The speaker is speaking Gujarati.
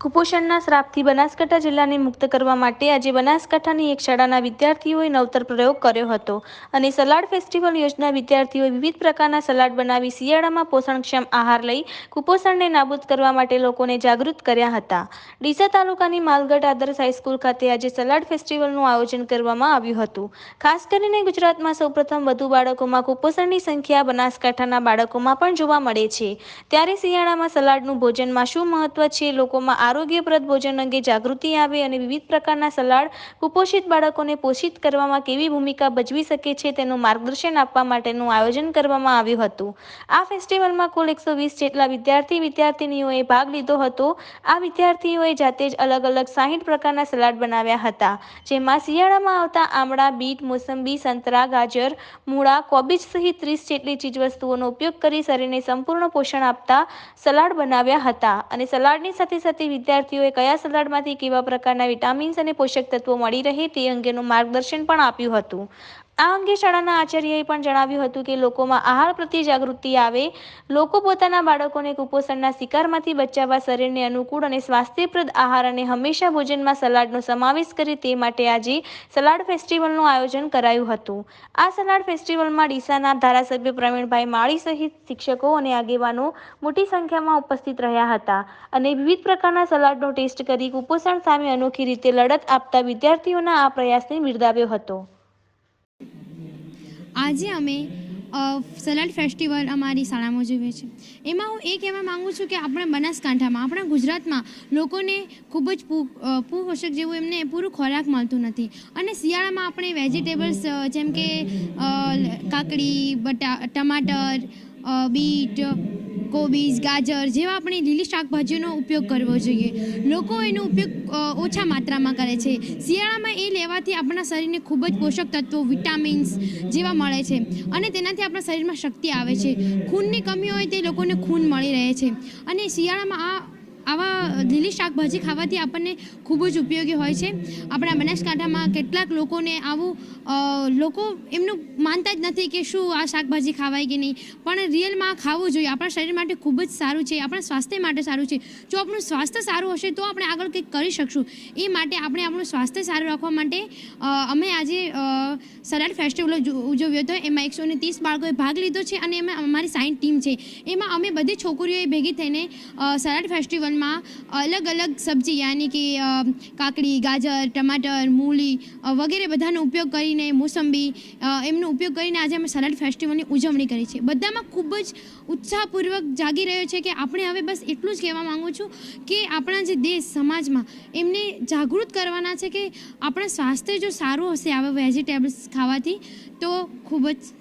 કુપોષણના શ્રાપથી બનાસકાંઠા જિલ્લાને મુક્ત કરવા માટે આજે બનાસકાંઠાની એક શાળાના વિદ્યાર્થીઓએ નવતર પ્રયોગ કર્યો હતો. અને સલાડ ફેસ્ટિવલ યોજના વિદ્યાર્થીઓએ વિવિધ પ્રકારના સલાડ બનાવી શિયાળામાં પોષણક્ષમ આહાર લઈ કુપોષણને નાબૂદ કરવા માટે લોકોને જાગૃત કર્યા હતા. ડીસા તાલુકાની માલગઢ આદર્શ હાઈસ્કૂલ ખાતે આજે સલાડ ફેસ્ટિવલનું આયોજન કરવામાં આવ્યું હતું. ખાસ કરીને ગુજરાતમાં સૌપ્રથમ વધુ બાળકોમાં કુપોષણની સંખ્યા બનાસકાંઠાના બાળકોમાં પણ જોવા મળે છે. ત્યારે શિયાળામાં સલાડનું ભોજનમાં શું મહત્વ છે? લોકોમાં આરોગ્યપ્રદ ભોજન અંગે જાગૃતિ આવે અને વિવિધ પ્રકારના સલાડ કુપોષિત બાળકોને પોષિત કરવામાં કેવી ભૂમિકા ભજવી શકે છે તેનું માર્ગદર્શન આપવા માટેનું આયોજન કરવામાં આવ્યું હતું. આ ફેસ્ટિવલમાં કુલ એકસો વીસ જેટલા વિદ્યાર્થી વિદ્યાર્થિનીઓએ ભાગ લીધો હતો. આ વિદ્યાર્થીઓએ જાતે જ અલગ અલગ સાહીઠ પ્રકારના સલાડ બનાવ્યા હતા, જેમાં શિયાળામાં આવતા આમળા, બીટ, મોસંબી, સંતરા, ગાજર, મૂળા, કોબીજ સહિત ત્રીસ જેટલી ચીજવસ્તુઓનો ઉપયોગ કરી શરીરને સંપૂર્ણ પોષણ આપતા સલાડ બનાવ્યા હતા અને સલાડની સાથે સાથે વિદ્યાર્થીઓએ કયા સલાડમાંથી કેવા પ્રકારના વિટામિન્સ અને પોષક તત્વો મળી રહે તે અંગેનું માર્ગદર્શન પણ આપ્યું હતું. આ અંગે શાળાના આચાર્યએ પણ જણાવ્યું હતું કે લોકોમાં આહાર પ્રત્યે જાગૃતિ આવે, લોકો પોતાના બાળકોને કુપોષણના શિકારમાંથી બચાવવા શરીરને અનુકૂળ અને સ્વાસ્થ્યપ્રદ આહાર અને હંમેશા ભોજનમાં સલાડનો સમાવેશ કરે તે માટે આજે સલાડ ફેસ્ટિવલનું આયોજન કરાયું હતું. આ સલાડ ફેસ્ટિવલમાં ડીસાના ધારાસભ્ય પ્રવીણભાઈ માળી સહિત શિક્ષકો અને આગેવાનો મોટી સંખ્યામાં ઉપસ્થિત રહ્યા હતા અને વિવિધ પ્રકારના સલાડનો ટેસ્ટ કરી કુપોષણ સામે અનોખી રીતે લડત આપતા વિદ્યાર્થીઓના આ પ્રયાસને બિરદાવ્યો હતો. આજે અમે સલાડ ફેસ્ટિવલ અમારી શાળામાં ઉજવીએ છીએ. એમાં હું એ કહેવા માગું છું કે આપણા બનાસકાંઠામાં આપણા ગુજરાતમાં લોકોને ખૂબ જ પુ- અ, જેવું એમને પૂરું ખોરાક મળતું નથી. અને શિયાળામાં આપણે વેજીટેબલ્સ જેમ કે કાકડી બટા ટમાટર બીટ કોબીજ, ગાજર જેવા આપણે લીલી શાકભાજીનો ઉપયોગ કરવો જોઈએ. લોકો એનો ઉપયોગ ઓછા માત્રામાં કરે છે. શિયાળામાં એ લેવાથી આપણા શરીરને ખૂબ જ પોષક તત્વો, વિટામિન્સ જેવા મળે છે અને તેનાથી આપણા શરીરમાં શક્તિ આવે છે. ખૂનની કમી હોય તે લોકોને ખૂન મળી રહે છે. અને શિયાળામાં આ આવા લીલી શાકભાજી ખાવાથી આપણને ખૂબ જ ઉપયોગી હોય છે. આપણા બનાસકાંઠામાં કેટલાક લોકોને આવું લોકો એમનું માનતા જ નથી કે શું આ શાકભાજી ખાવાય કે નહીં. પણ રિયલમાં ખાવું જોઈએ. આપણા શરીર માટે ખૂબ જ સારું છે. આપણા સ્વાસ્થ્ય માટે સારું છે. જો આપણું સ્વાસ્થ્ય સારું હશે તો આપણે આગળ કંઈક કરી શકશું. એ માટે આપણે આપણું સ્વાસ્થ્ય સારું રાખવા માટે અમે આજે સલાડ ફેસ્ટિવલ ઉજવ્યો હતો. એમાં એકસો ને ત્રીસ બાળકોએ ભાગ લીધો છે અને એમાં અમારી સાઈન ટીમ છે. એમાં અમે બધી છોકરીઓએ ભેગી થઈને સલાડ ફેસ્ટિવલમાં અલગ અલગ સબ્જી, યાની કે કાકડી, ગાજર, ટમાટર, મૂળી વગેરે બધાનો ઉપયોગ કરીને મોસંબી એમનો ઉપયોગ કરીને આજે અમે સલાડ ફેસ્ટિવલની ઉજવણી કરી છે. બધામાં ખૂબ જ ઉત્સાહપૂર્વક જાગી રહ્યો છે કે આપણે હવે બસ એટલું જ કહેવા માંગુ છું કે આપણા જે દેશ, સમાજમાં એમને જાગૃત કરવાના છે કે આપણા સ્વાસ્થ્ય જો સારું હશે, આવા વેજીટેબલ્સ ખાવાથી, તો ખૂબ જ